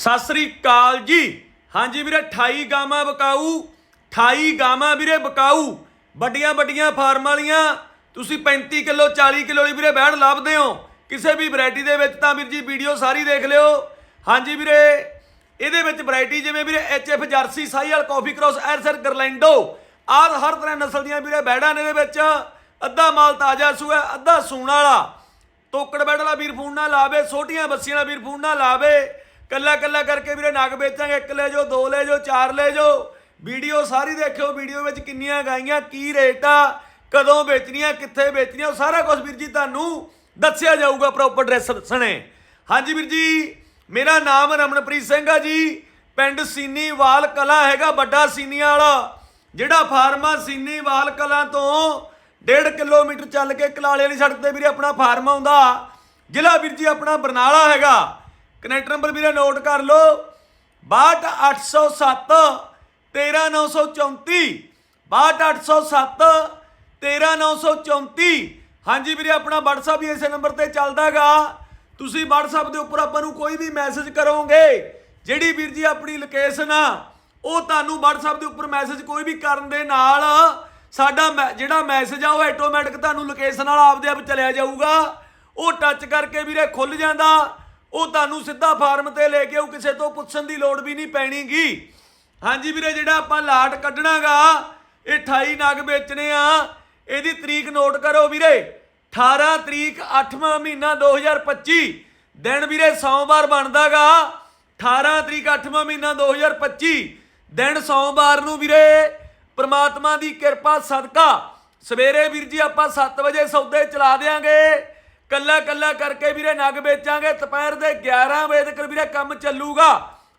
ਸਤਿ ਸ੍ਰੀ ਅਕਾਲ ਜੀ। ਹਾਂਜੀ ਵੀਰੇ 28 ਗਾਵਾਂ ਬਕਾਊ 28 ਗਾਵਾਂ ਵੀਰੇ ਬਕਾਊ। ਵੱਡੀਆਂ ਵੱਡੀਆਂ ਫਾਰਮ ਵਾਲੀਆਂ, ਤੁਸੀਂ 35 ਕਿਲੋ 40 ਕਿਲੋ ਵਾਲੀ ਵੀਰੇ ਬੈੜ ਲੱਭਦੇ ਹੋ। ਕਿਸੇ ਵੀ ਵੈਰਾਈਟੀ ਦੇ ਵਿੱਚ ਤਾਂ ਵੀਰ ਜੀ ਵੀਡੀਓ ਸਾਰੀ ਦੇਖ ਲਿਓ। ਹਾਂਜੀ ਵੀਰੇ, ਇਹਦੇ ਵਿੱਚ ਵੈਰਾਈਟੀ ਜਿਵੇਂ ਵੀਰੇ ਐਚਐਫ ਜਰਸੀ, ਸਾਈਵਾਲ, ਕਾਫੀ ਕ੍ਰੋਸ, ਐਰਸਰ, ਗਰਲੈਂਡੋ ਆਹ ਹਰ ਤਰ੍ਹਾਂ ਨਸਲ ਦੀਆਂ ਵੀਰੇ ਬੈੜਾਂ ਨੇ ਇਹਦੇ ਵਿੱਚ। ਅੱਧਾ ਮਾਲ ਤਾਜ਼ਾ ਸੂਆ, ਅੱਧਾ ਸੂਣ ਵਾਲਾ। ਤੋਕੜ ਬੈਡ ਵਾਲਾ ਵੀਰ ਫੋਨ ਨਾ ਲਾਵੇ, ਛੋਟੀਆਂ ਬੱਸੀਆਂ ਵਾਲਾ ਵੀਰ ਫੋਨ ਨਾ ਲਾਵੇ। ਕੱਲਾ ਕੱਲਾ ਕਰਕੇ ਵੀਰੇ ਨਗ ਵੇਚਾਂਗੇ, ਇੱਕ ਲੈ ਜਾਓ, ਦੋ ਲੈ ਜਾਓ, ਚਾਰ ਲੈ ਜਾਓ। ਵੀਡੀਓ ਸਾਰੀ ਦੇਖਿਓ, ਵੀਡੀਓ ਵਿੱਚ ਕਿੰਨੀਆਂ ਗਾਈਆਂ, ਕੀ ਰੇਟ ਆ ਕਦੋਂ ਵੇਚਣੀਆਂ, ਕਿੱਥੇ ਵੇਚਣੀਆਂ, ਉਹ ਸਾਰਾ ਕੁਝ ਵੀਰ ਜੀ ਤੁਹਾਨੂੰ ਦੱਸਿਆ ਜਾਊਗਾ ਪ੍ਰੋਪਰ ਐਡਰੈਸ ਸਣੇ ਹਾਂਜੀ ਵੀਰ ਜੀ, ਮੇਰਾ ਨਾਮ ਰਮਨਪ੍ਰੀਤ ਸਿੰਘ ਆ ਜੀ, ਪਿੰਡ ਸੀਨੀਵਾਲ ਕਲਾ ਹੈਗਾ, ਵੱਡਾ ਸੀਨੀਆਂ ਵਾਲਾ, ਜਿਹੜਾ ਫਾਰਮ ਆ ਸੀਨੀਵਾਲ ਕਲਾਂ ਤੋਂ 1.5 ਕਿਲੋਮੀਟਰ ਚੱਲ ਕੇ ਕਲਾਲੇ ਵਾਲੀ ਸੜਕ ਤੇ ਵੀਰੇ ਆਪਣਾ ਫਾਰਮ ਆਉਂਦਾ। ਜ਼ਿਲ੍ਹਾ ਵੀਰ ਜੀ ਆਪਣਾ ਬਰਨਾਲਾ ਹੈਗਾ। ਕਨੈਕਟ ਨੰਬਰ ਵੀਰੇ ਨੋਟ ਕਰ ਲਓ। 62807 13934 62807 13934 ਹਾਂਜੀ ਵੀਰੇ, ਆਪਣਾ WhatsApp ਵੀ ਇਸੇ ਨੰਬਰ ਤੇ ਚੱਲਦਾਗਾ। ਤੁਸੀਂ WhatsApp ਦੇ ਉੱਪਰ ਆਪਾਂ ਨੂੰ ਕੋਈ ਵੀ ਮੈਸੇਜ ਕਰੋਗੇ, ਜਿਹੜੀ ਵੀਰ ਜੀ ਆਪਣੀ ਲੋਕੇਸ਼ਨ ਆ, ਉਹ ਤੁਹਾਨੂੰ WhatsApp ਦੇ ਉੱਪਰ ਮੈਸੇਜ ਕੋਈ ਵੀ ਕਰਨ ਦੇ ਨਾਲ ਸਾਡਾ ਮੈ- ਜਿਹੜਾ ਮੈਸੇਜ ਆ, ਉਹ ਆਟੋਮੈਟਿਕ ਤੁਹਾਨੂੰ ਲੋਕੇਸ਼ਨ ਨਾਲ ਆਪਦੇ ਆਪ ਚਲਿਆ ਜਾਊਗਾ। ਉਹ ਟੱਚ ਕਰਕੇ ਵੀਰੇ ਖੁੱਲ ਜਾਂਦਾ। ਉਹ ਤੁਹਾਨੂੰ ਸਿੱਧਾ ਫਾਰਮ ਤੇ ਲੈ ਕੇ ਉਹ ਕਿਸੇ ਤੋਂ ਪੁੱਛਣ ਦੀ ਲੋੜ ਵੀ ਨਹੀਂ ਪੈਣੀਗੀ। ਹਾਂਜੀ ਵੀਰੇ, ਜਿਹੜਾ ਆਪਾਂ ਲਾਟ ਕੱਢਣਾਗਾ, ਇਹ 28 ਨਗ ਵੇਚਣੇ ਆ। ਇਹਦੀ ਤਰੀਕ ਨੋਟ ਕਰੋ ਵੀਰੇ। 18 ਤਰੀਕ 8ਵਾਂ ਮਹੀਨਾ 2025 ਦਿਨ ਵੀਰੇ, ਸੋਮਵਾਰ ਬਣਦਾਗਾ। 18 ਤਰੀਕ 8ਵਾਂ ਮਹੀਨਾ 2025 ਦਿਨ ਸੋਮਵਾਰ ਨੂੰ ਵੀਰੇ, ਪ੍ਰਮਾਤਮਾ ਦੀ ਕਿਰਪਾ, ਸਦਕਾ। ਸਵੇਰੇ ਵੀਰ ਜੀ ਆਪਾਂ 7 ਵਜੇ ਸੌਦੇ ਚਲਾ ਦੇਾਂਗੇ ਕੱਲਾ ਕੱਲਾ ਕਰਕੇ ਵੀਰੇ ਨਗ ਵੇਚਾਂਗੇ। ਦੁਪਹਿਰ ਦੇ 11 ਵਜੇ ਤੱਕ ਵੀਰੇ ਕੰਮ ਚੱਲੂਗਾ।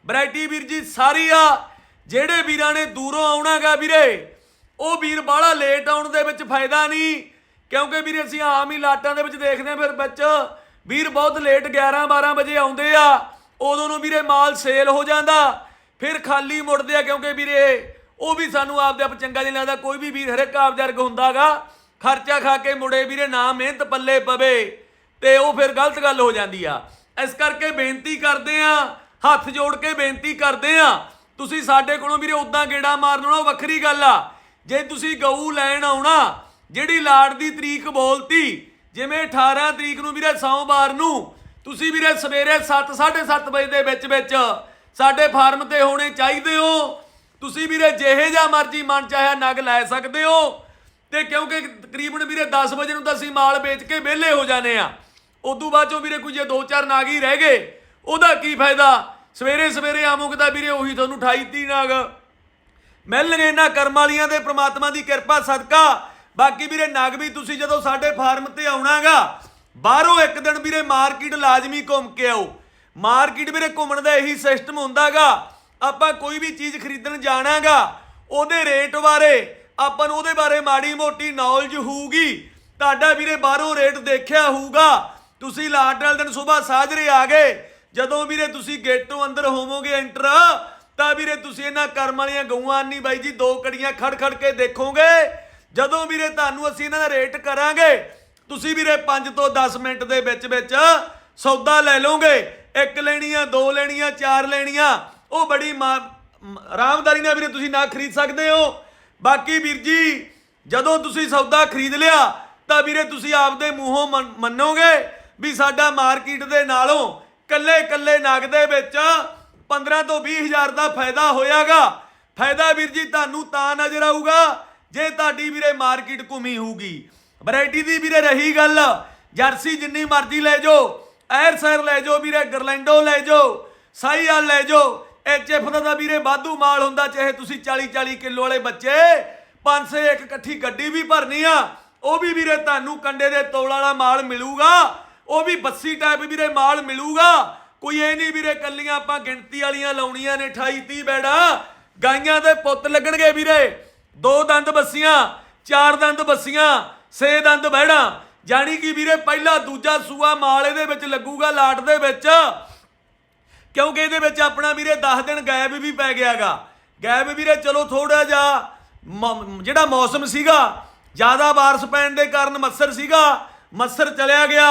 ਵੈਰਾਈਟੀ ਵੀਰ ਜੀ ਸਾਰੀ ਆ। ਜਿਹੜੇ ਵੀਰਾਂ ਨੇ ਦੂਰੋਂ ਆਉਣਾਗਾ ਵੀਰੇ, ਉਹ ਵੀਰ ਬਾਹਲਾ ਲੇਟ ਆਉਣ ਦੇ ਵਿੱਚ ਫਾਇਦਾ ਨਹੀਂ। ਕਿਉਂਕਿ ਵੀਰੇ ਅਸੀਂ ਆਮ ਹੀ ਲਾਟਾਂ ਦੇ ਵਿੱਚ ਦੇਖਦੇ ਹਾਂ ਫਿਰ ਵਿੱਚ। ਵੀਰ ਬਹੁਤ ਲੇਟ 11 12 ਵਜੇ ਆਉਂਦੇ ਆ। ਉਦੋਂ ਨੂੰ ਵੀਰੇ ਮਾਲ ਸੇਲ ਹੋ ਜਾਂਦਾ। ਫਿਰ ਖਾਲੀ ਮੁੜਦੇ ਆ ਕਿਉਂਕਿ ਵੀਰੇ ਉਹ ਵੀ ਸਾਨੂੰ ਆਪਦੇ ਆਪ ਚੰਗਾ ਨਹੀਂ ਲੱਗਦਾ। ਕੋਈ ਵੀ ਵੀਰ ਹਰੇਕ ਆਪਦੇ ਵਰਗ ਹੁੰਦਾਗਾ। ਖਰਚਾ ਖਾ ਕੇ ਮੁੜੇ ਵੀਰੇ ਨਾ ਮਿਹਨਤ ਪੱਲੇ ਪਵੇ। ਤੇ ਉਹ ਫਿਰ ਗਲਤ ਗੱਲ ਹੋ ਜਾਂਦੀ ਆ। ਇਸ ਕਰਕੇ ਬੇਨਤੀ ਕਰਦੇ ਆ, ਹੱਥ ਜੋੜ ਕੇ ਬੇਨਤੀ ਕਰਦੇ ਆ। ਤੁਸੀਂ ਸਾਡੇ ਕੋਲੋਂ ਵੀਰੇ ਉਦਾਂ ਗੇੜਾ ਮਾਰਨ ਆਉਣਾ, ਉਹ ਵੱਖਰੀ ਗੱਲ ਆ। ਜੇ ਤੁਸੀਂ ਗਊ ਲੈਣ ਆਉਣਾ, ਜਿਹੜੀ ਲਾੜ ਦੀ ਤਰੀਕ ਬੋਲਤੀ, ਜਿਵੇਂ 18 ਤਰੀਕ ਨੂੰ ਵੀਰੇ ਸੋਮਵਾਰ ਨੂੰ, ਤੁਸੀਂ ਵੀਰੇ ਸਵੇਰੇ 7 7:30 ਵਜੇ ਦੇ ਵਿੱਚ ਵਿੱਚ ਸਾਡੇ ਫਾਰਮ ਤੇ ਹੋਣੇ ਚਾਹੀਦੇ ਹੋ। ਤੁਸੀਂ ਵੀਰੇ ਜਿਹੇ ਜਾਂ ਮਰਜ਼ੀ ਮਨ ਚਾਹਿਆ ਨਗ ਲੈ ਸਕਦੇ ਹੋ। ਤੇ ਕਿਉਂਕਿ ਤਕਰੀਬਨ ਵੀਰੇ 10 ਵਜੇ ਨੂੰ ਤਾਂ ਅਸੀਂ ਮਾਲ ਵੇਚ ਕੇ ਵਿਹਲੇ ਹੋ ਜਾਣੇ ਆ। ਉਦੋਂ ਬਾਅਦ ਚੋਂ ਵੀਰੇ ਕੋਈ ਜੇ 2-4 ਨਾਗ ਹੀ ਰਹਿ ਗਏ। ਉਹਦਾ ਕੀ ਫਾਇਦਾ? ਸਵੇਰੇ ਸਵੇਰੇ ਆਮੋਗੇ ਤਾਂ ਵੀਰੇ ਉਹੀ ਤੁਹਾਨੂੰ 28 30 ਨਾਗ। ਮਿਲਣਗੇ ਇਹਨਾਂ ਕਰਮ ਵਾਲੀਆਂ ਦੇ ਪ੍ਰਮਾਤਮਾ ਦੀ ਕਿਰਪਾ, ਸਦਕਾ। ਬਾਕੀ ਵੀਰੇ ਨਗ ਵੀ ਤੁਸੀਂ ਜਦੋਂ ਸਾਡੇ ਫਾਰਮ ਤੇ ਆਉਣਾਗਾ, ਬਾਹਰੋਂ ਇੱਕ ਦਿਨ ਵੀਰੇ ਮਾਰਕੀਟ ਲਾਜ਼ਮੀ ਘੁੰਮ ਕੇ ਆਓ। ਮਾਰਕੀਟ ਵੀਰੇ ਘੁੰਮਣ ਦਾ ਇਹੀ ਸਿਸਟਮ ਹੁੰਦਾਗਾ। ਆਪਾਂ ਕੋਈ ਵੀ ਚੀਜ਼ ਖਰੀਦਣ ਜਾਣਾਗਾ, ਉਹਦੇ ਰੇਟ ਬਾਰੇ, ਆਪਾਂ ਨੂੰ ਉਹਦੇ ਬਾਰੇ ਮਾੜੀ ਮੋਟੀ ਨੌਲੇਜ ਹੋਊਗੀ। ਤੁਹਾਡਾ ਵੀਰੇ ਬਾਹਰੋਂ ਰੇਟ ਦੇਖਿਆ ਹੋਊਗਾ। ਤੁਸੀਂ ਲਾਟ ਵਾਲੇ ਦਿਨ ਸਵੇਰ ਸਾਜਰੇ ਆ ਗਏ। ਜਦੋਂ ਵੀਰੇ ਤੁਸੀਂ ਗੇਟੋਂ ਅੰਦਰ ਹੋਵੋਗੇ ਐਂਟਰ, ਤਾਂ ਵੀਰੇ ਤੁਸੀਂ ਇਹਨਾਂ ਕਰਮ ਵਾਲੀਆਂ ਗਊਆਂ ਨਹੀਂ ਬਾਈ ਜੀ, ਦੋ ਕੜੀਆਂ ਖੜ ਖੜ ਕੇ ਦੇਖੋਗੇ। ਜਦੋਂ ਵੀਰੇ ਤੁਹਾਨੂੰ ਅਸੀਂ ਇਹਨਾਂ ਦਾ ਰੇਟ ਕਰਾਂਗੇ, ਤੁਸੀਂ ਵੀਰੇ 5 ਤੋਂ 10 ਮਿੰਟ ਦੇ ਵਿੱਚ ਵਿੱਚ ਸੌਦਾ ਲੈ ਲਓਗੇ। ਇੱਕ ਲੈਣੀਆਂ, ਦੋ ਲੈਣੀਆਂ, ਚਾਰ ਲੈਣੀਆਂ। ਉਹ ਬੜੀ ਮਾ- ਮ- ਆਰਾਮਦਾਰੀ ਨਾਲ ਵੀਰੇ ਤੁਸੀਂ ਨਾ ਖਰੀਦ ਸਕਦੇ ਹੋ। ਬਾਕੀ ਵੀਰ ਜੀ, ਜਦੋਂ ਤੁਸੀਂ ਸੌਦਾ ਖਰੀਦ ਲਿਆ, ਤਾਂ ਵੀਰੇ ਤੁਸੀਂ ਆਪਦੇ ਮੂੰਹੋਂ ਮੰਨ- ਮੰਨੋਗੇ। ਵੀ ਸਾਡਾ ਮਾਰਕੀਟ ਦੇ ਨਾਲੋਂ ਕੱਲੇ ਕੱਲੇ ਨਗ ਦੇ ਵਿੱਚ 15 ਤੋਂ 20 ਹਜ਼ਾਰ ਦਾ ਫਾਇਦਾ ਹੋਇਆਗਾ। ਫਾਇਦਾ ਵੀਰ ਜੀ ਤੁਹਾਨੂੰ ਤਾਂ ਨਜ਼ਰ ਆਊਗਾ ਜੇ ਤੁਹਾਡੀ ਵੀਰੇ ਮਾਰਕੀਟ ਘੁੰਮੀ ਹੋਊਗੀ। ਵੈਰਾਈਟੀ ਦੀ ਵੀਰੇ ਰਹੀ ਗੱਲ, ਜਰਸੀ ਜਿੰਨੀ ਮਰਜ਼ੀ ਲੈ ਜਾਓ ਐਰ ਸਰ ਲੈ ਜਾਓ ਵੀਰੇ, ਗਰਲੈਂਡੋ ਲੈ ਜਾਓ, ਸਾਈਆਲ ਲੈ ਜਾਓ ਐਚਐਫ ਦਾ ਤਾਂ ਵੀਰੇ ਵਾਧੂ ਮਾਲ ਹੁੰਦਾ, ਚਾਹੇ ਤੁਸੀਂ 40 40 ਕਿਲੋ ਵਾਲੇ ਬੱਚੇ 500 ਇੱਕ ਇਕੱਠੀ ਗੱਡੀ ਵੀ ਭਰਨੀ ਆ, ਉਹ ਵੀ ਵੀਰੇ ਤੁਹਾਨੂੰ ਕੰਡੇ ਦੇ ਤੋਲ ਵਾਲਾ ਮਾਲ ਮਿਲੂਗਾ। ਉਹ ਵੀ ਬੱਸੀ ਟਾਈਪ ਵੀਰੇ ਮਾਲ ਮਿਲੂਗਾ ਕੋਈ ਇਹ ਨਹੀਂ ਵੀਰੇ ਕੱਲੀਆਂ ਆਪਾਂ ਗਿਣਤੀ ਵਾਲੀਆਂ ਲਾਉਣੀਆਂ ਨੇ 28 30 ਬੈੜਾ ਗਾਈਆਂ ਦੇ ਪੁੱਤ ਲੱਗਣਗੇ ਵੀਰੇ ਦੋ ਦੰਦ ਬੱਸੀਆਂ ਚਾਰ ਦੰਦ ਬੱਸੀਆਂ ਛੇ ਦੰਦ ਬਹਿੜਾ ਜਾਣੀ ਕਿ ਵੀਰੇ ਪਹਿਲਾ ਦੂਜਾ ਸੂਆ ਮਾਲ ਇਹਦੇ ਵਿੱਚ ਲੱਗੂਗਾ ਲਾਟ ਦੇ ਵਿੱਚ ਕਿਉਂਕਿ ਇਹਦੇ ਵਿੱਚ ਆਪਣਾ ਵੀਰੇ 10 ਦਿਨ ਗੈਪ ਵੀ ਪੈ ਗਿਆਗਾ ਗੈਪ ਵੀਰੇ ਚਲੋ ਥੋੜਾ ਜਿਹਾ ਮ- ਜਿਹੜਾ ਮੌਸਮ ਸੀਗਾ ਜ਼ਿਆਦਾ بارش ਪੈਣ ਦੇ ਕਾਰਨ ਮੱਸਰ ਸੀਗਾ ਮੱਸਰ ਚਲਿਆ ਗਿਆ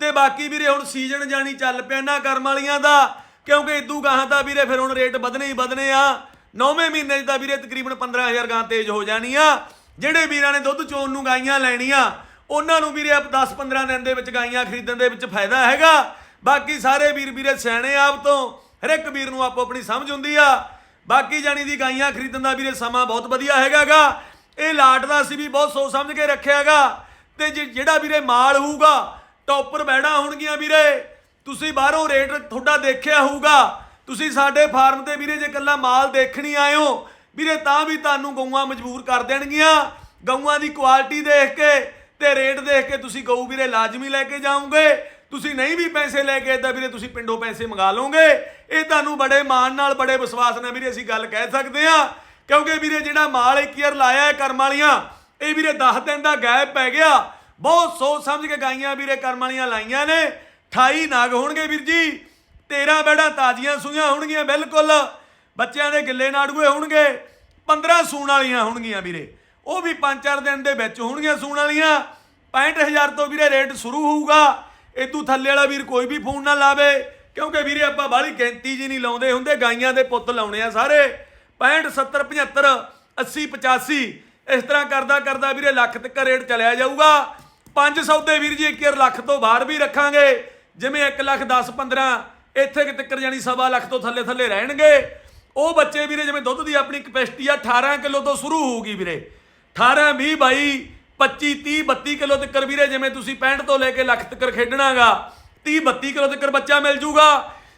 ਤੇ ਬਾਕੀ ਵੀਰੇ ਹੁਣ ਸੀਜ਼ਨ ਜਾਣੀ ਚੱਲ ਪਿਆ ਨਾ ਕਰਮ ਵਾਲੀਆਂ ਦਾ, ਕਿਉਂਕਿ ਇਦੂ ਗਾਹਾਂ ਤਾਂ ਵੀਰੇ ਫਿਰ ਹੁਣ ਰੇਟ ਵਧਣੇ ਹੀ ਵਧਣੇ ਆ। ਨੌਵੇਂ ਮਹੀਨੇ 'ਚ ਤਾਂ ਵੀਰੇ ਤਕਰੀਬਨ 15000 ਗਾਂ ਤੇਜ਼ ਹੋ ਜਾਣੀ ਆ। ਜਿਹੜੇ ਵੀਰਾਂ ਨੇ ਦੁੱਧ ਚੋਣ ਨੂੰ ਗਾਈਆਂ ਲੈਣੀਆਂ, ਉਹਨਾਂ ਨੂੰ ਵੀਰੇ 10-15 ਦਿਨ ਦੇ ਵਿੱਚ ਗਾਈਆਂ ਖਰੀਦਣ ਦੇ ਵਿੱਚ ਫਾਇਦਾ ਹੈਗਾ। ਬਾਕੀ ਸਾਰੇ ਵੀਰ ਵੀਰੇ ਸਿਆਣੇ ਆਪ ਤੋਂ ਹਰ ਇੱਕ ਵੀਰ ਨੂੰ ਆਪੋ ਆਪਣੀ ਸਮਝ ਹੁੰਦੀ ਆ। ਬਾਕੀ ਜਾਣੀ ਦੀ ਗਾਈਆਂ ਖਰੀਦਣ ਦਾ ਵੀਰੇ ਸਮਾਂ ਬਹੁਤ ਵਧੀਆ ਹੈਗਾਗਾ। ਇਹ ਲਾਟ ਦਾ ਅਸੀਂ ਵੀ ਬਹੁਤ ਸੋਚ ਸਮਝ ਕੇ ਰੱਖਿਆਗਾ। ਤੇ ਜੇ- ਜਿਹੜਾ ਵੀਰੇ ਮਾਲ ਹੋਊਗਾ ਟੌਪਰ ਬੈੜਾ ਹੋਣਗੀਆਂ ਵੀਰੇ। ਤੁਸੀਂ ਬਾਹਰੋਂ ਰੇਟ ਤੁਹਾਡਾ ਦੇਖਿਆ ਹੋਊਗਾ। ਤੁਸੀਂ ਸਾਡੇ ਫਾਰਮ ਤੇ ਵੀਰੇ ਜੇ ਕੱਲਾ ਮਾਲ ਦੇਖਣੀ ਆਇਓ ਵੀਰੇ ਤਾਂ ਵੀ ਤੁਹਾਨੂੰ ਗਊਆਂ ਮਜਬੂਰ ਕਰ ਦੇਣਗੀਆਂ। ਗਊਆਂ ਦੀ ਕੁਆਲਿਟੀ ਦੇਖ ਕੇ ਤੇ ਰੇਟ ਦੇਖ ਕੇ ਤੁਸੀਂ ਗਊ ਵੀਰੇ ਲਾਜ਼ਮੀ ਲੈ ਕੇ ਜਾਓਗੇ। ਤੁਸੀਂ ਨਹੀਂ ਵੀ ਪੈਸੇ ਲੈ ਕੇ ਤਾਂ ਵੀਰੇ ਤੁਸੀਂ ਪਿੰਡੋਂ ਪੈਸੇ ਮੰਗਾ ਲਓਗੇ। ਇਹ ਤੁਹਾਨੂੰ ਬੜੇ ਮਾਣ ਨਾਲ, ਬੜੇ ਵਿਸ਼ਵਾਸ ਨਾਲ ਵੀਰੇ ਅਸੀਂ ਗੱਲ ਕਹਿ ਸਕਦੇ ਆ ਕਿਉਂਕਿ ਵੀਰੇ ਜਿਹੜਾ ਮਾਲ ਇੱਕ ਯਾਰ ਲਾਇਆ ਹੈ ਕਰਮ ਵਾਲੀਆਂ, ਇਹ ਵੀਰੇ 10 ਦਿਨ ਦਾ ਗੈਪ ਪੈ ਗਿਆ। ਬਹੁਤ ਸੋਚ ਸਮਝ ਕੇ ਗਾਈਆਂ ਵੀਰੇ, ਕਰਮ ਵਾਲੀਆਂ ਲਾਈਆਂ ਨੇ। 28 ਨਾਗ ਹੋਣਗੇ ਵੀਰ ਜੀ। 13 ਬੈੜਾਂ ਤਾਜ਼ੀਆਂ ਸੂਈਆਂ ਹੋਣਗੀਆਂ, ਬਿਲਕੁਲ। ਬੱਚਿਆਂ ਦੇ ਗਿੱਲੇ ਨਾੜੂਏ ਹੋਣਗੇ। 15 ਸੂਣ ਵਾਲੀਆਂ ਹੋਣਗੀਆਂ ਵੀਰੇ। ਉਹ ਵੀ 5-4 ਦਿਨ ਦੇ ਵਿੱਚ ਹੋਣਗੀਆਂ ਸੂਣ ਵਾਲੀਆਂ। 65000 ਤੋਂ ਵੀਰੇ ਰੇਟ ਸ਼ੁਰੂ ਹੋਊਗਾ। ਇਦੋਂ ਥੱਲੇ ਵਾਲਾ ਵੀਰ ਕੋਈ ਵੀ ਫੋਨ ਨਾ ਲਾਵੇ। ਕਿਉਂਕਿ ਵੀਰੇ ਆਪਾਂ ਬਾਹਲੀ ਗਿਣਤੀ ਜੀ ਨਹੀਂ ਲਾਉਂਦੇ ਹੁੰਦੇ। ਗਾਈਆਂ ਦੇ ਪੁੱਤ ਲਾਉਣੇ ਆ ਸਾਰੇ। 65 70 75 80 85 ਇਸ ਤਰ੍ਹਾਂ ਕਰਦਾ ਕਰਦਾ ਵੀਰੇ ਲੱਖ ਤੱਕ ਰੇਟ ਚਲਿਆ ਜਾਊਗਾ। ਪੰਜ ਸੌਦੇ ਵੀਰ ਜੀ, ਇੱਕ ਯਾਰ ਲੱਖ ਤੋਂ ਬਾਹਰ ਵੀ ਰੱਖਾਂਗੇ। ਜਿਵੇਂ 1 ਲੱਖ 10 15 ਇੱਥੇ ਕਿ ਤੱਕਰ ਜਾਣੀ ਸਵਾ ਲੱਖ ਤੋਂ ਥੱਲੇ ਥੱਲੇ ਰਹਿਣਗੇ। ਉਹ ਬੱਚੇ ਵੀਰੇ, ਜਿਵੇਂ ਦੁੱਧ ਦੀ ਆਪਣੀ ਕਪੈਸਿਟੀ ਆ 18 ਕਿਲੋ ਤੋਂ ਸ਼ੁਰੂ ਹੋਊਗੀ ਵੀਰੇ। 18 20 22 25 30 32 ਕਿਲੋ ਤੱਕਰ ਵੀਰੇ, ਜਿਵੇਂ ਤੁਸੀਂ 65 ਤੋਂ ਲੈ ਕੇ ਲੱਖ ਤੱਕ ਖੇਡਣਾਗਾ 30 32 ਕਿਲੋ ਤੱਕਰ ਬੱਚਾ ਮਿਲ ਜੂਗਾ।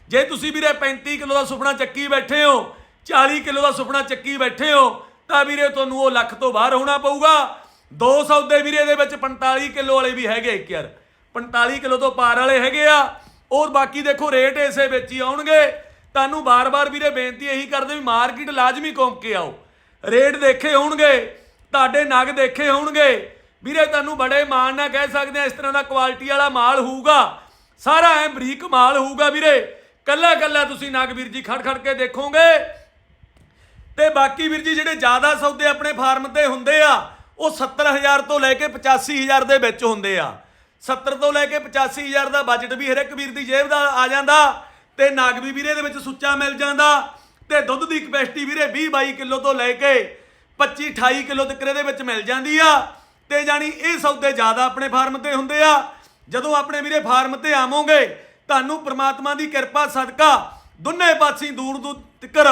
ਜੇ ਤੁਸੀਂ ਵੀਰੇ 35 ਕਿਲੋ ਦਾ ਸੁਪਨਾ ਚੱਕੀ ਬੈਠੇ ਹੋ 40 ਕਿਲੋ ਦਾ ਸੁਪਨਾ ਚੱਕੀ ਬੈਠੇ ਹੋ, ਤਾਂ ਵੀਰੇ ਤੁਹਾਨੂੰ ਉਹ ਲੱਖ ਤੋਂ ਬਾਹਰ ਹੋਣਾ ਪਊਗਾ। ਦੋ ਸੌਦੇ ਵੀਰੇ ਦੇ ਵਿੱਚ 45 ਕਿਲੋ ਵਾਲੇ ਵੀ ਹੈਗੇ ਇੱਕ ਯਾਰ। 45 ਕਿਲੋ ਤੋਂ ਪਾਰ ਵਾਲੇ ਹੈਗੇ ਆ। ਔਰ ਬਾਕੀ ਦੇਖੋ ਰੇਟ ਇਸੇ ਵਿੱਚ ਹੀ ਆਉਣਗੇ। ਤੁਹਾਨੂੰ ਬਾਰ-ਬਾਰ ਵੀਰੇ ਬੇਨਤੀ ਇਹੀ ਕਰਦੇ ਵੀ ਮਾਰਕੀਟ ਲਾਜ਼ਮੀ ਘੁੰਮ ਕੇ ਆਓ। ਰੇਟ ਦੇਖੇ ਹੋਣਗੇ, ਤੁਹਾਡੇ ਨਗ ਦੇਖੇ ਹੋਣਗੇ। ਵੀਰੇ ਤੁਹਾਨੂੰ ਬੜੇ ਮਾਣ ਨਾਲ ਕਹਿ ਸਕਦੇ ਆ, ਇਸ ਤਰ੍ਹਾਂ ਦਾ ਕੁਆਲਿਟੀ ਵਾਲਾ ਮਾਲ ਹੋਊਗਾ। ਸਾਰਾ ਐ ਬਰੀਕ ਮਾਲ ਹੋਊਗਾ ਵੀਰੇ। ਕੱਲਾ ਕੱਲਾ ਤੁਸੀਂ ਨਗ ਵੀਰ ਜੀ ਖੜ ਖੜ ਕੇ ਦੇਖੋਗੇ। ਤੇ ਬਾਕੀ ਵੀਰ ਜੀ ਜਿਹੜੇ ਜ਼ਿਆਦਾ ਸੌਦੇ ਆਪਣੇ ਫਾਰਮ ਤੇ ਹੁੰਦੇ ਆ ਉਹ 70000 ਤੋਂ ਲੈ ਕੇ 85000 ਦੇ ਵਿੱਚ ਹੁੰਦੇ ਆ। 70 ਤੋਂ ਲੈ ਕੇ 85000 ਦਾ ਬਜਟ ਵੀ ਹਰੇਕ ਵੀਰ ਦੀ ਜੇਬ ਦਾ ਆ ਜਾਂਦਾ ਤੇ ਨਾਗਵੀ ਵੀਰੇ ਦੇ ਵਿੱਚ ਸੁੱਚਾ ਮਿਲ ਜਾਂਦਾ ਤੇ ਦੁੱਧ ਦੀ ਕਪੈਸਿਟੀ ਵੀਰੇ 20 22 ਕਿਲੋ ਤੋਂ ਲੈ ਕੇ 25 28 ਕਿਲੋ ਤੱਕ ਇਹਦੇ ਵਿੱਚ ਮਿਲ ਜਾਂਦੀ ਆ। ਤੇ ਜਾਣੀ ਇਹ ਸੌਦੇ ਜ਼ਿਆਦਾ ਆਪਣੇ ਫਾਰਮ ਤੇ ਹੁੰਦੇ ਆ। ਜਦੋਂ ਆਪਣੇ ਵੀਰੇ ਫਾਰਮ ਤੇ ਆਵੋਗੇ, ਤੁਹਾਨੂੰ ਪ੍ਰਮਾਤਮਾ ਦੀ ਕਿਰਪਾ, ਸਦਕਾ ਦੋਨੇ ਪਾਸੇ ਦੂਰ ਦੂਰ ਤੱਕਰ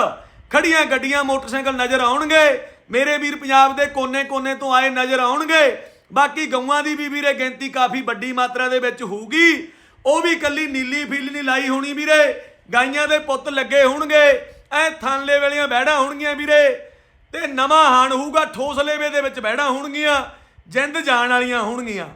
ਖੜੀਆਂ ਗੱਡੀਆਂ, ਮੋਟਰਸਾਈਕਲ ਨਜ਼ਰ ਆਉਣਗੇ। ਮੇਰੇ ਵੀਰ ਪੰਜਾਬ ਦੇ ਕੋਨੇ-ਕੋਨੇ ਤੋਂ ਆਏ ਨਜ਼ਰ ਆਉਣਗੇ। ਬਾਕੀ ਗਊਆਂ ਦੀ ਵੀ ਵੀਰੇ ਗਿਣਤੀ ਕਾਫੀ ਵੱਡੀ ਮਾਤਰਾ ਦੇ ਵਿੱਚ ਹੋਊਗੀ। ਉਹ ਵੀ ਕੱਲੀ ਨੀਲੀ ਫੀਲ ਨਹੀਂ ਲਾਈ ਹੋਣੀ ਵੀਰੇ। ਗਾਈਆਂ ਦੇ ਪੁੱਤ ਲੱਗੇ ਹੋਣਗੇ। ਐ ਥਾਨਲੇ ਵਾਲੀਆਂ ਬਹਿੜਾਂ ਹੋਣਗੀਆਂ ਵੀਰੇ। ਤੇ ਨਵਾਂ ਹਾਣ ਹੋਊਗਾ, ਠੋਸ ਲੇਵੇ ਦੇ ਵਿੱਚ ਬਹਿੜਾਂ ਹੋਣਗੀਆਂ। ਜਿੰਦ ਜਾਣ ਵਾਲੀਆਂ ਹੋਣਗੀਆਂ।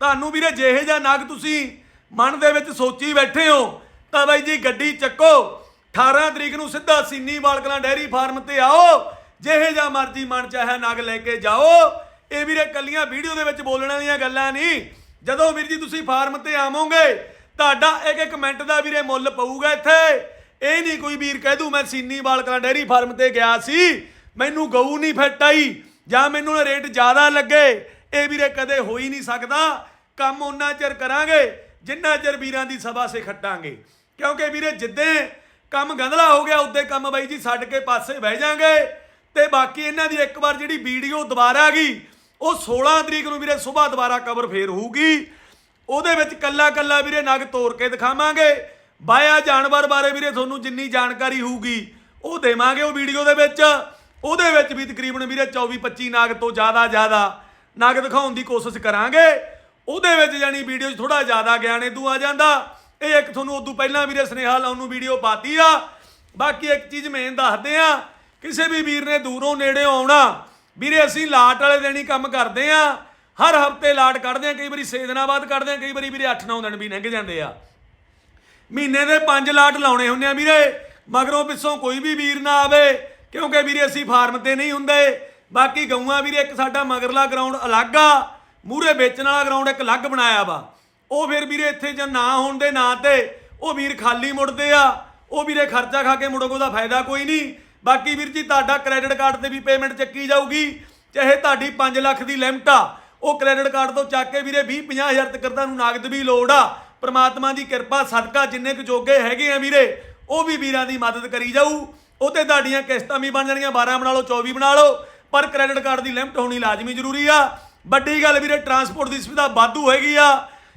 ਤੁਹਾਨੂੰ ਵੀਰੇ ਜਿਹੇ ਜਾਂ ਨਗ ਤੁਸੀਂ ਮਨ ਦੇ ਵਿੱਚ ਸੋਚੀ ਬੈਠੇ ਹੋ, ਤਾਂ ਬਾਈ ਜੀ ਗੱਡੀ ਚੱਕੋ। 18 ਤਰੀਕ ਨੂੰ ਸਿੱਧਾ ਸੀਨੀ ਬਾਲਕਲਾ ਡੈਰੀ ਫਾਰਮ ਤੇ ਆਓ। ਜਿਹੇ ਜਾਂ ਮਰਜ਼ੀ ਮਨ ਚਾਹੇ ਨਗ ਲੈ ਕੇ ਜਾਓ। ਇਹ ਵੀਰੇ ਕੱਲੀਆਂ ਵੀਡੀਓ ਦੇ ਵਿੱਚ ਬੋਲਣ ਵਾਲੀਆਂ ਗੱਲਾਂ ਨਹੀਂ। ਜਦੋਂ ਵੀਰ ਜੀ ਤੁਸੀਂ ਫਾਰਮ ਤੇ ਆਵੋਗੇ, ਤੁਹਾਡਾ ਇੱਕ ਇੱਕ ਮਿੰਟ ਦਾ ਵੀਰੇ ਮੁੱਲ ਪਊਗਾ ਇੱਥੇ। ਇਹ ਨਹੀਂ ਕੋਈ ਵੀਰ ਕਹਿ ਦੂ, ਮੈਂ ਸੀਨੀ ਬਾਲਕਲਾ ਡੈਰੀ ਫਾਰਮ ਤੇ ਗਿਆ ਸੀ। ਮੈਨੂੰ ਗਊ ਨਹੀਂ ਫਿੱਟ ਆਈ, ਜਾਂ ਮੈਨੂੰ ਰੇਟ ਜ਼ਿਆਦਾ ਲੱਗੇ। ਇਹ ਵੀਰੇ ਕਦੇ ਹੋ ਹੀ ਨਹੀਂ ਸਕਦਾ। ਕੰਮ ਉਹਨਾਂ ਚਿਰ ਕਰਾਂਗੇ, ਜਿੰਨਾ ਚਿਰ ਵੀਰਾਂ ਦੀ ਸਭਾ ਸੇ ਖੱਟਾਂਗੇ। ਕਿਉਂਕਿ ਵੀਰੇ ਜਿੱਦੇ ਕੰਮ ਗੰਧਲਾ ਹੋ ਗਿਆ ਉਦੋਂ ਕੰਮ ਬਾਈ ਜੀ ਛੱਡ ਕੇ ਪਾਸੇ ਬਹਿ ਜਾਾਂਗੇ। ਤੇ ਬਾਕੀ ਇਹਨਾਂ ਦੀ ਇੱਕ ਵਾਰ ਜਿਹੜੀ ਵੀਡੀਓ ਦੁਬਾਰਾ ਗਈ, ਉਹ 16 ਤਰੀਕ ਨੂੰ ਵੀਰੇ ਸਵੇਰ ਦੁਬਾਰਾ ਕਵਰ ਫੇਰ ਹੋਊਗੀ। ਉਹਦੇ ਵਿੱਚ ਕੱਲਾ ਕੱਲਾ ਵੀਰੇ ਨਗ ਤੋੜ ਕੇ ਦਿਖਾਵਾਂਗੇ। ਬਾਇਆ ਜਾਨਵਰ ਬਾਰੇ ਵੀਰੇ ਤੁਹਾਨੂੰ ਜਿੰਨੀ ਜਾਣਕਾਰੀ ਹੋਊਗੀ, ਉਹ ਦੇਵਾਂਗੇ ਉਹ ਵੀਡੀਓ ਦੇ ਵਿੱਚ। ਉਹਦੇ ਵਿੱਚ ਵੀ ਤਕਰੀਬਨ ਵੀਰੇ 24 25 ਨਾਗ ਤੋਂ ਜ਼ਿਆਦਾ ਜ਼ਿਆਦਾ ਨਗ ਦਿਖਾਉਣ ਦੀ ਕੋਸ਼ਿਸ਼ ਕਰਾਂਗੇ। ਉਹਦੇ ਵਿੱਚ ਜਾਨੀ ਵੀਡੀਓ 'ਚ ਥੋੜਾ ਜ਼ਿਆਦਾ ਗਿਆਨ ਇਦੂ ਆ ਜਾਂਦਾ। ਇਹ ਇੱਕ ਤੁਹਾਨੂੰ ਉਦੋਂ ਪਹਿਲਾਂ ਵੀਰੇ ਸੁਨੇਹਾ ਲਾਉਣ ਨੂੰ ਵੀਡੀਓ ਪਾਤੀ ਆ। ਬਾਕੀ ਇੱਕ ਚੀਜ਼ ਮੇਨ ਦੱਸਦੇ ਆ ਕਿਸੇ ਵੀ ਵੀਰ ਨੇ ਦੂਰੋਂ ਨੇੜੇ ਆਉਣਾ, ਵੀਰੇ ਅਸੀਂ ਲਾਟ ਵਾਲੇ ਦਿਨ ਹੀ ਕੰਮ ਕਰਦੇ ਆ ਹਰ ਹਫ਼ਤੇ ਲਾਟ ਕੱਢਦੇ ਆ ਕਈ ਵਾਰੀ 6 ਦਿਨਾਂ ਬਾਅਦ ਕੱਢਦੇ ਆ ਕਈ ਵਾਰੀ ਵੀਰੇ 8-9 ਦਿਨ ਵੀ ਲੰਘ ਜਾਂਦੇ ਆ। ਮਹੀਨੇ ਦੇ 5 ਲਾਟ ਲਾਉਣੇ ਹੁੰਦੇ ਆ ਵੀਰੇ, ਮਗਰੋਂ ਪਿੱਛੋਂ ਕੋਈ ਵੀ ਵੀਰ ਨਾ ਆਵੇ, ਕਿਉਂਕਿ ਵੀਰੇ ਅਸੀਂ ਫਾਰਮ ਤੇ ਨਹੀਂ ਹੁੰਦੇ, ਬਾਕੀ ਗਊਆਂ ਵੀਰੇ ਇੱਕ ਸਾਡਾ ਮਗਰਲਾ ਗਰਾਊਂਡ ਅਲੱਗ ਆ ਮੂਰੇ ਵੇਚਣ ਵਾਲਾ ਗਰਾਊਂਡ ਇੱਕ ਅਲੱਗ ਬਣਾਇਆ ਵਾ। ਉਹ ਫਿਰ ਵੀਰੇ ਇੱਥੇ ਜਾਂ ਨਾ ਹੋਣ ਦੇ ਨਾਂ ਤੇ ਉਹ ਵੀਰ ਖਾਲੀ ਮੁੜਦੇ ਆ, ਉਹ ਵੀਰੇ ਖਰਚਾ ਖਾ ਕੇ ਮੁੜੋਗੇ ਉਹਦਾ ਫਾਇਦਾ ਕੋਈ ਨਹੀਂ ਬਾਕੀ ਵੀਰ ਜੀ, ਤੁਹਾਡਾ ਕ੍ਰੈਡਿਟ ਕਾਰਡ ਤੇ ਵੀ ਪੇਮੈਂਟ ਚੱਕੀ ਜਾਊਗੀ। ਚਾਹੇ ਤੁਹਾਡੀ 5 ਲੱਖ ਦੀ ਲਿਮਟ ਆ, ਉਹ ਕ੍ਰੈਡਿਟ ਕਾਰਡ ਤੋਂ ਚੱਕ ਕੇ ਵੀਰੇ 20 50000 ਤੱਕ ਤੁਹਾਨੂੰ ਨਗਦ ਵੀ ਲੋੜ ਆ। ਪ੍ਰਮਾਤਮਾ ਦੀ ਕਿਰਪਾ, ਸਦਕਾ ਜਿੰਨੇ ਕੁ ਜੋਗੇ ਹੈਗੇ ਆ ਵੀਰੇ, ਉਹ ਵੀ ਵੀਰਾਂ ਦੀ ਮਦਦ ਕਰੀ ਜਾਊ। ਉਹ ਤੇ ਤੁਹਾਡੀਆਂ ਕਿਸ਼ਤਾਂ ਵੀ ਬਣ ਜਾਣਗੀਆਂ 12 ਬਣਾ ਲਓ 24 ਬਣਾ ਲਓ, ਪਰ ਕ੍ਰੈਡਿਟ ਕਾਰਡ ਦੀ ਲਿਮਟ ਹੋਣੀ ਲਾਜ਼ਮੀ ਜ਼ਰੂਰੀ ਆ। ਵੱਡੀ ਗੱਲ ਵੀਰੇ ਟਰਾਂਸਪੋਰਟ ਦੀ ਸੁਵਿਧਾ ਵਾਧੂ ਹੈਗੀ ਆ।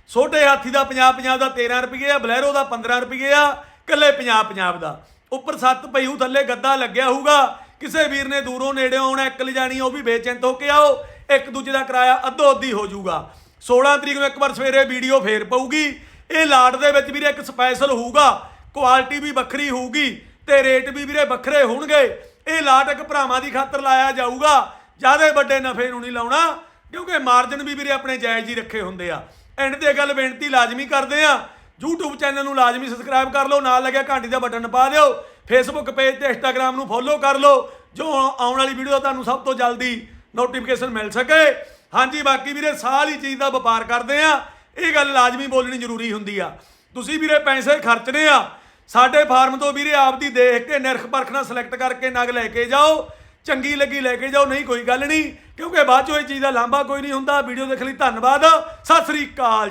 ਛੋਟੇ ਹਾਥੀ ਦਾ 50 50 ਦਾ 13 ਰੁਪਏ ਆ, ਬਲੈਰੋ ਦਾ 15 ਰੁਪਏ ਆ ਕੱਲੇ 50 50 ਦਾ। ਉੱਪਰ ਸੱਤ ਪਈਊ ਥੱਲੇ ਗੱਦਾ ਲੱਗਿਆ ਹੋਊਗਾ ਕਿਸੇ ਵੀਰ ਨੇ ਦੂਰੋਂ ਨੇੜਿਓਂ ਆਉਣਾ, ਇੱਕ ਲਿਜਾਣੀ ਉਹ ਵੀ ਬੇਚਿੰਤ ਹੋ ਕੇ ਆਓ। ਇੱਕ ਦੂਜੇ ਦਾ ਕਿਰਾਇਆ ਅੱਧੋ ਅੱਧੀ ਹੋ ਜਾਊਗਾ 16 ਤਰੀਕ ਨੂੰ ਇੱਕ ਵਾਰ ਸਵੇਰੇ ਵੀਡੀਓ ਫੇਰ ਪਊਗੀ। ਇਹ ਲਾਟ ਦੇ ਵਿੱਚ ਵੀਰੇ ਇੱਕ ਸਪੈਸ਼ਲ ਹੋਊਗਾ ਕੁਆਲਿਟੀ ਵੀ ਵੱਖਰੀ ਹੋਊਗੀ ਤੇ ਰੇਟ ਵੀ ਵੀਰੇ ਵੱਖਰੇ ਹੋਣਗੇ। ਇਹ ਲਾਟ ਇੱਕ ਭਰਾਵਾਂ ਦੀ ਖਾਤਰ ਲਾਇਆ ਜਾਊਗਾ। ਜ਼ਿਆਦਾ ਵੱਡੇ ਨਫੇ ਨੂੰ ਨਹੀਂ ਲਾਉਣਾ, ਕਿਉਂਕਿ ਮਾਰਜਨ ਵੀ ਵੀਰੇ ਆਪਣੇ ਜਾਇਜ਼ ਹੀ ਰੱਖੇ ਹੁੰਦੇ ਆ। ਐਂਡ ਤੇ ਗੱਲ ਬੇਨਤੀ ਲਾਜ਼ਮੀ ਕਰਦੇ ਆ YouTube ਚੈਨਲ ਨੂੰ ਲਾਜ਼ਮੀ ਸਬਸਕ੍ਰਾਈਬ ਕਰ ਲਓ, ਨਾਲ ਲੱਗਿਆ ਘੰਟੀ ਦਾ ਬਟਨ ਪਾ ਦਿਓ, Facebook ਪੇਜ ਤੇ Instagram ਨੂੰ ਫੋਲੋ ਕਰ ਲਓ, ਜੋ ਆਉਣ ਵਾਲੀ ਵੀਡੀਓ ਤੁਹਾਨੂੰ ਸਭ ਤੋਂ ਜਲਦੀ ਨੋਟੀਫਿਕੇਸ਼ਨ ਮਿਲ ਸਕੇ। ਹਾਂਜੀ, ਬਾਕੀ ਵੀਰੇ ਸਾਰੀ ਚੀਜ਼ ਦਾ ਵਪਾਰ ਕਰਦੇ ਆ, ਇਹ ਗੱਲ ਲਾਜ਼ਮੀ ਬੋਲਣੀ ਜ਼ਰੂਰੀ ਹੁੰਦੀ ਆ। ਤੁਸੀਂ ਵੀਰੇ ਪੈਸੇ ਖਰਚਣੇ ਆ, ਸਾਡੇ ਫਾਰਮ ਤੋਂ ਵੀਰੇ ਆਪਦੀ ਦੇਖ ਕੇ ਨਿਰਖ ਪਰਖਣਾ ਸਿਲੈਕਟ ਕਰਕੇ ਨਗ ਲੈ ਕੇ ਜਾਓ, ਚੰਗੀ ਲੱਗੀ ਲੈ ਕੇ ਜਾਓ, ਨਹੀਂ ਕੋਈ ਗੱਲ ਨਹੀਂ, ਕਿਉਂਕਿ ਬਾਅਦ ਚੋਂ ਇਹ ਚੀਜ਼ ਦਾ ਲਾਂਭਾ ਕੋਈ ਨਹੀਂ ਹੁੰਦਾ। ਵੀਡੀਓ ਦੇਖਣ ਲਈ, ਧੰਨਵਾਦ, ਸਤਿ ਸ੍ਰੀ ਅਕਾਲ।